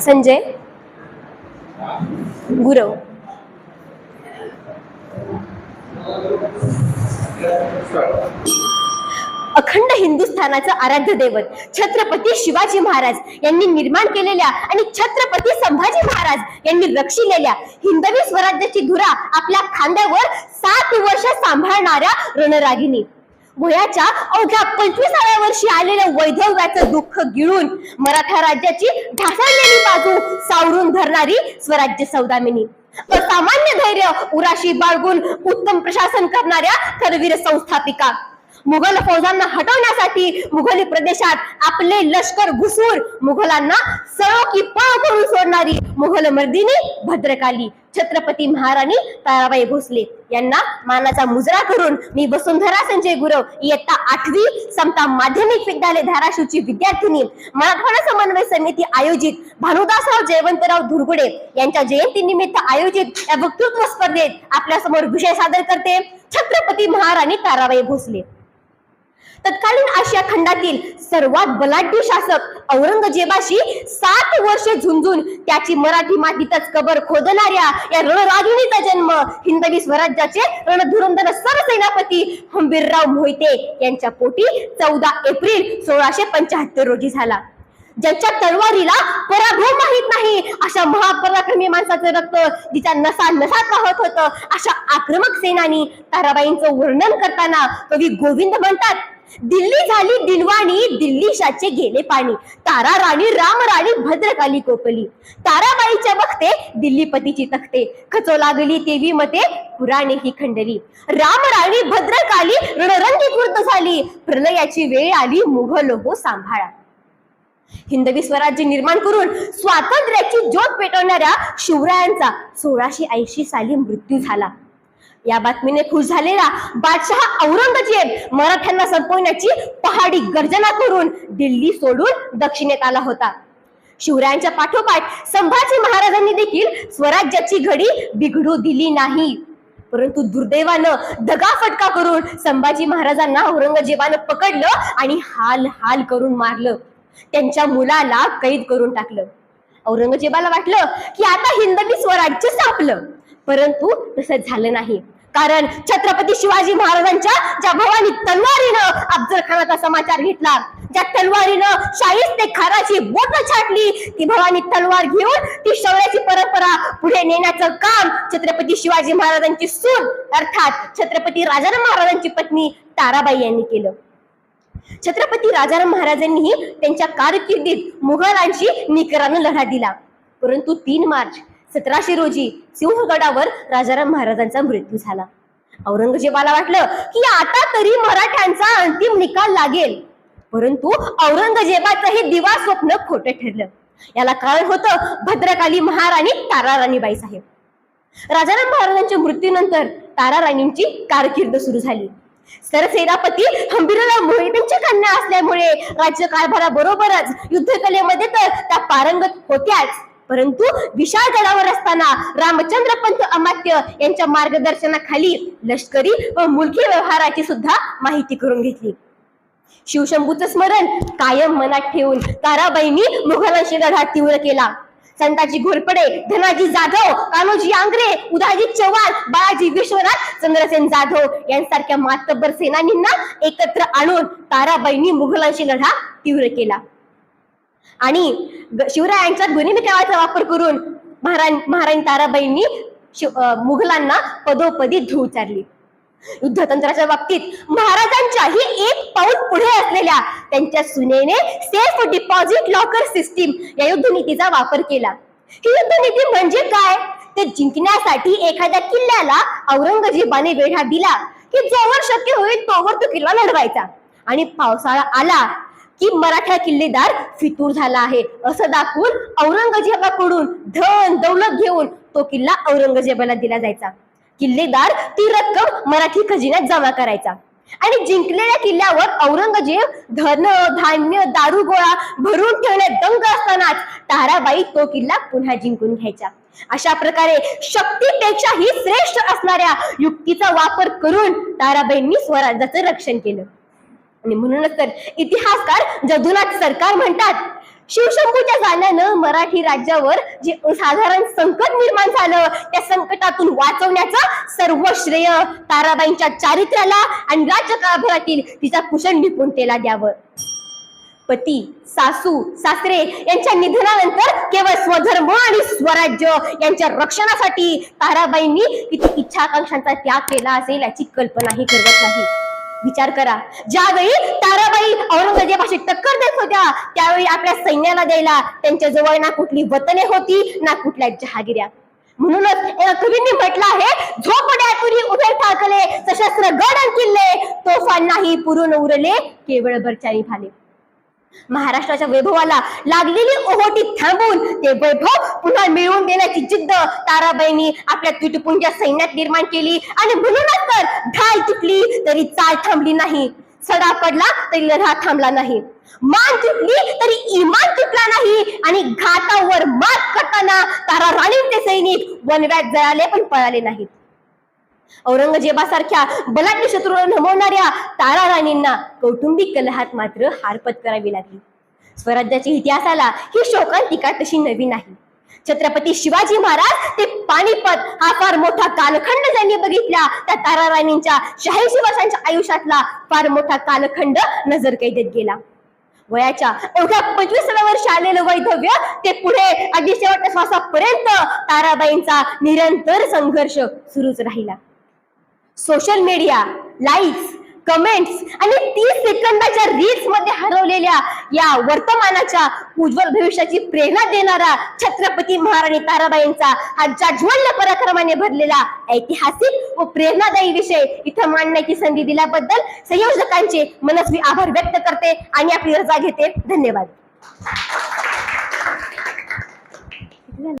संजय. गुरव. अखंड हिंदुस्थानाचं आराध्य दैवत छत्रपती शिवाजी महाराज यांनी निर्माण केलेल्या आणि छत्रपती संभाजी महाराज यांनी रक्षिलेल्या हिंदवी स्वराज्याची धुरा आपल्या खांद्यावर सात वर्ष सांभाळणाऱ्या रणरागिनी वयाच्या अवघ्या पंचवीसाव्या वर्षी आलेल्या वैधव्याचं दुःख गिळून मराठा राज्याची ढासळलेली बाजू सावरून धरणारी स्वराज्य सौदामिनी. असामान्य धैर्य उराशी बाळगून उत्तम प्रशासन करणाऱ्या करवीर संस्थापिका. मुघल फौजांना हटवण्यासाठी मुघली प्रदेशात आपले लष्कर घुसून मुघलांना सळो की पळ करून सोडणारी मुघल मर्दिनी भद्रकाली. छत्रपती महाराणी ताराबाई भोसले यांना मानाचा मुजरा करून मी वसुंधरा संजय गुरव इयत्ता आठवी समता माध्यमिक विद्यालय धाराशिवची विद्यार्थिनी. मराठवाडा समन्वय समिती आयोजित भानुदासराव जयवंतराव धुरगुडे यांच्या जयंतीनिमित्त आयोजित या वक्तृत्व स्पर्धेत आपल्यासमोर विषय सादर करते छत्रपती महाराणी ताराबाई भोसले. तत्कालीन आशिया खंडातील सर्वात बलाढ्य शासक औरंगजेबाशी सात वर्षे झुंजून त्याची मराठी मातीतच कबर खोदणाऱ्या या रणरागिणीचा जन्म हिंदवी स्वराज्याचे रणधुरंधर सरसेनापती हंबीरराव मोहिते यांच्या पोटी चौदा एप्रिल सोळाशे पंचाहत्तर रोजी झाला. ज्यांच्या तलवारीला पराभव माहीत नाही अशा महापराक्रमी माणसाचं रक्त जिच्या नसा नसात वाहत होतं अशा आक्रमक सेनानी ताराबाईंचं वर्णन करताना कवी गोविंद म्हणतात दिल्ली झाली दिलवाणी दिल्लीशाचे गेले पाणी. तारा राणी राम राणी भद्रकाली कोपली ताराबाईच्या बघते दिल्लीपतीची तखते. खचो लागली तेवी मते पुराणे ही खंडली. राम राणी भद्रकाली रणरंगी झाली. प्रलयाची वेळ आली मुघल हो सांभाळा. हिंदवी स्वराज्य निर्माण करून स्वातंत्र्याची ज्योत पेटवणाऱ्या शिवरायांचा सोळाशे ऐंशी साली मृत्यू झाला. या बातमीने खुश झालेला बादशहा औरंगजेब मराठ्यांना संपवण्याची पहाडी गर्जना करून दिल्ली सोडून दक्षिणेत आला होता. शिवरायांच्या पाठोपाठ संभाजी महाराजांनी देखील स्वराज्याची घडी बिघडू दिली नाही. परंतु दुर्दैवानं दगा फटका करून संभाजी महाराजांना औरंगजेबानं पकडलं आणि हाल हाल करून मारलं. त्यांच्या मुलाला कैद करून टाकलं. औरंगजेबाला वाटलं की आता हिंदवी स्वराज्य सापलं. परंतु तसं झालं नाही. कारण छत्रपती शिवाजी महाराजांच्या ज्या भवानी तलवारीनं अफजल खानाचा समाचार घेतला ज्या तलवारीनं शाहिस्ते खानाची बोट छाटली ती भवानी तलवार घेऊन ती शौर्याची परंपरा पुढे नेण्याचं काम छत्रपती शिवाजी महाराजांची सून अर्थात छत्रपती राजाराम महाराजांची पत्नी ताराबाई यांनी केलं. छत्रपती राजाराम महाराजांनीही त्यांच्या कारकिर्दीत मुघलांशी निकरानं लढा दिला. परंतु तीन मार्च सतराशे रोजी सिंहगडावर राजाराम महाराजांचा मृत्यू झाला. औरंगजेबाला वाटलं की आता तरी मराठ्यांचा अंतिम निकाल लागेल. परंतु औरंगजेबाचं हे दिवा स्वप्न खोटं ठरलं. याला कारण होतं भद्रकाली महाराणी तारा राणीबाई साहेब. राजाराम महाराजांच्या मृत्यूनंतर तारा राणींची कारकीर्द सुरू झाली. सरसेनापती हंबीरराव मोहितेंची कन्या असल्यामुळे राज्य कारभाराबरोबरच युद्धकलेमध्ये तर त्या पारंगत होत्याच. परंतु विशाळ गडावर असताना रामचंद्र पंत अमात्य यांच्या मार्गदर्शनाखाली लष्करी व मुलकी व्यवहाराची सुद्धा माहिती करून घेतली. शिवशंभूचं स्मरण कायम मनात ठेवून ताराबाईंनी मुघलांशी लढा तीव्र केला. संताजी घोरपडे धनाजी जाधव कान्होजी आंग्रे उदाजी चव्हाण बाळाजी विश्वनाथ चंद्रसेन जाधव यांसारख्या मातब्बर सेनानींना एकत्र आणून ताराबाईंनी मुघलांशी लढा तीव्र केला. आणि शिवरायांच्या ध्वनिमिकाचा वापर करून महाराण महाराणी ताराबाईंनी मुघलांना पदोपदी धूळ चारली युद्धतंत्राच्या बाबतीत महाराजांच्याही एक पाऊल पुढे असलेल्या त्यांच्या सुनेने सेफ डिपॉझिट लॉकर सिस्टीम या युद्धनीतीचा वापर केला. ही युद्धनीती म्हणजे काय? ते जिंकण्यासाठी एखाद्या किल्ल्याला औरंगजेबाने वेढा दिला की जोवर शक्य होईल तोवर तो किल्ला लढवायचा. आणि पावसाळा आला की मराठा किल्लेदार फितूर झाला आहे. असं दाखवून औरंगजेबाकडून धन दौलत घेऊन तो किल्ला औरंगजेबाला दिला जायचा. किल्लेदार ती रक्कम मराठी खजिन्यात जमा करायचा. आणि जिंकलेल्या किल्ल्यावर औरंगजेब धन धान्य दारू गोळा भरून ठेवण्यात दंग असतानाच ताराबाई तो किल्ला पुन्हा जिंकून घ्यायचा. अशा प्रकारे शक्तीपेक्षाही श्रेष्ठ असणाऱ्या युक्तीचा वापर करून ताराबाईंनी स्वराज्याचं रक्षण केलं. आणि म्हणूनच तर इतिहासकार जदुनाथ सरकार म्हणतात शिवशंभूच्या जाण्यानं मराठी राज्यावर जे साधारण संकट निर्माण झालं त्या संकटातून वाचवण्याचं सर्व श्रेय ताराबाईंच्या चारित्र्याला आणि राज्यकारभारातील तिचा कुशल निपुणतेला द्यावं. पती सासू सासरे यांच्या निधनानंतर केवळ स्वधर्म आणि स्वराज्य यांच्या रक्षणासाठी ताराबाईंनी किती इच्छाकांक्षांचा त्याग केला असेल याची कल्पनाही करत नाही. विचार करा. ज्यावेळी ताराबाई औरंगजेबाशी टक्कर देत होत्या त्यावेळी आपल्या सैन्याला द्यायला त्यांच्या जवळ ना कुठली वतने होती ना कुठल्या जहागिऱ्या. म्हणूनच एका कवींनी म्हटलं आहे झोपड्यातुरी उभे ठाकले सशस्त्र गड आणि किल्ले तोफांनाही पुरून उरले केवळ बरचारी भाले महाराष्ट्राच्या वैभवाला लागलेली ओहोटी थांबून ते वैभव पुन्हा मिळवून देण्याची जिद्द ताराबाईंनी आपल्या तुटपुंज्या सैन्यात निर्माण केली. आणि म्हणूनच तर ढाल तुटली तरी चाल थांबली नाही. सडा पडला तरी लढा थांबला नाही. मान तुटली तरी इमान तुटला नाही. आणि घाटावर मात करताना तारा राणींचे सैनिक वनव्यात जळाले पण पळाले नाहीत. औरंगजेबासारख्या बलाढ्य शत्रूला नमवणाऱ्या तारा राणींना कौटुंबिक कलहात मात्र हार पत्करावी लागली. स्वराज्याच्या इतिहासाला ही शोकांतिका तशी नवी नाही. छत्रपती शिवाजी महाराज ते पानिपत हा फार मोठा कालखंड ज्यांनी बघितला त्या तारा राणींच्या शहाऐंशी वर्षांच्या आयुष्यातला फार मोठा कालखंड नजर कैदेत गेला. वयाच्या एवढ्या पंचवीसाव्या वर्षी आलेलं वैधव्य ते पुढे अगदी शेवटच्या श्वासापर्यंत ताराबाईंचा निरंतर संघर्ष सुरूच राहिला. सोशल मीडिया लाईक्स कमेंट्स आणि तीस सेकंदाच्या रील्समध्ये हरवलेल्या या वर्तमानाच्या उज्ज्वल भविष्याची प्रेरणा देणारा छत्रपती महाराणी ताराबाईंचा हा जाज्वल्य पराक्रमाने भरलेला ऐतिहासिक व प्रेरणादायी विषय इथं मांडण्याची संधी दिल्याबद्दल संयोजकांचे मनस्वी आभार व्यक्त करते आणि आपली रजा घेते. धन्यवाद.